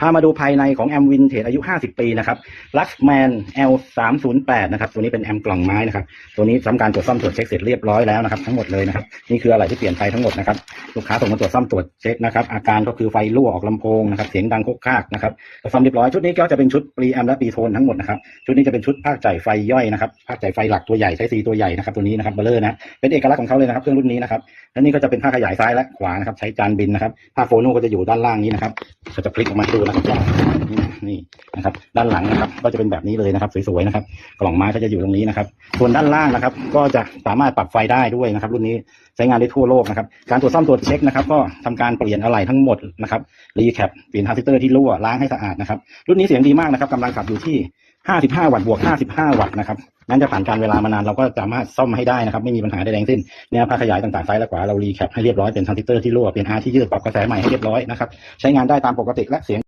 พามาดูภายในของแอมวินเทจอายุ 50 ปีนะครับ Luxman L 3 0 8 นะครับ ตัวนี้เป็นแอมกล่องไม้นะครับ ตัวนี้ทำการตรวจซ่อมตรวจเช็คเสร็จเรียบร้อยแล้วนะครับ ทั้งหมดเลยนะครับ นี่คืออะไรที่เปลี่ยนไปทั้งหมดนะครับ ลูกค้าส่งมาตรวจซ่อมตรวจเช็คนะครับ อาการก็คือไฟรั่วออกลำโพงนะครับ เสียงดังโคกคากนะครับซ่อมเรียบร้อยชุดนี้ก็จะเป็นชุดปรีแอมและปรีโทนทั้งหมดนะครับ ชุดนี้จะเป็นชุดภาคจ่ายไฟย่อยนะครับ ภาคจ่ายไฟหลักตัวใหญ่ใช้ซีตัวใหญ่นะครับ ตัวนี้นะครับเบลเลอร์นะ เป็นเอกลักษณ์ของเขาเลยนะครับเครื่องรุ่นนี้นะครับ และนี่ก็จะเป็นภาคขยายซ้ายและขวานะครับ ใช้จานบินนะครับภาคโฟโน่ก็จะอยู่ด้านล่างนี้นะครับ เราจะพลิกออกมาให้ดูนะครับนี่นะครับ ด้านหลังนะครับ ก็จะเป็นแบบนี้เลยนะครับ สวยๆนะครับ กล่องไม้ก็จะอยู่ตรงนี้นะครับ ส่วนด้านล่างนะครับ ก็จะสามารถปรับไฟได้ด้วยนะครับ รุ่นนี้ใช้งานได้ทั่วโลกนะครับ การตรวจซ่อมตรวจเช็คนะครับ ก็ทำการเปลี่ยนอะไหล่ทั้งหมดนะครับรีแคปเปลี่ยนทรานซิสเตอร์ที่รั่วล้างให้สะอาดนะครับ รุ่นนี้เสียงดีมากนะครับกำลังขับอยู่ที่ ห้าสิบห้าวัตต์บวกห้าสิบห้าวัตต์นะครับงั้นจะผ่านการเวลามานานเราก็สามารถซ่อมให้ได้นะครับ ไม่มีปัญหาใดๆทั้งสิ้นเนี่ยภาคขยายต่างๆซ้ายและขวาเรารีแคปให้เรียบร้อยเป็นทรานซิสเตอร์ที่รั่วเป็นอาร์ที่ยืดปรับกระแสใหม่ให้เรียบร้อยนะครับใช้งานได้ตามปกติและเสียง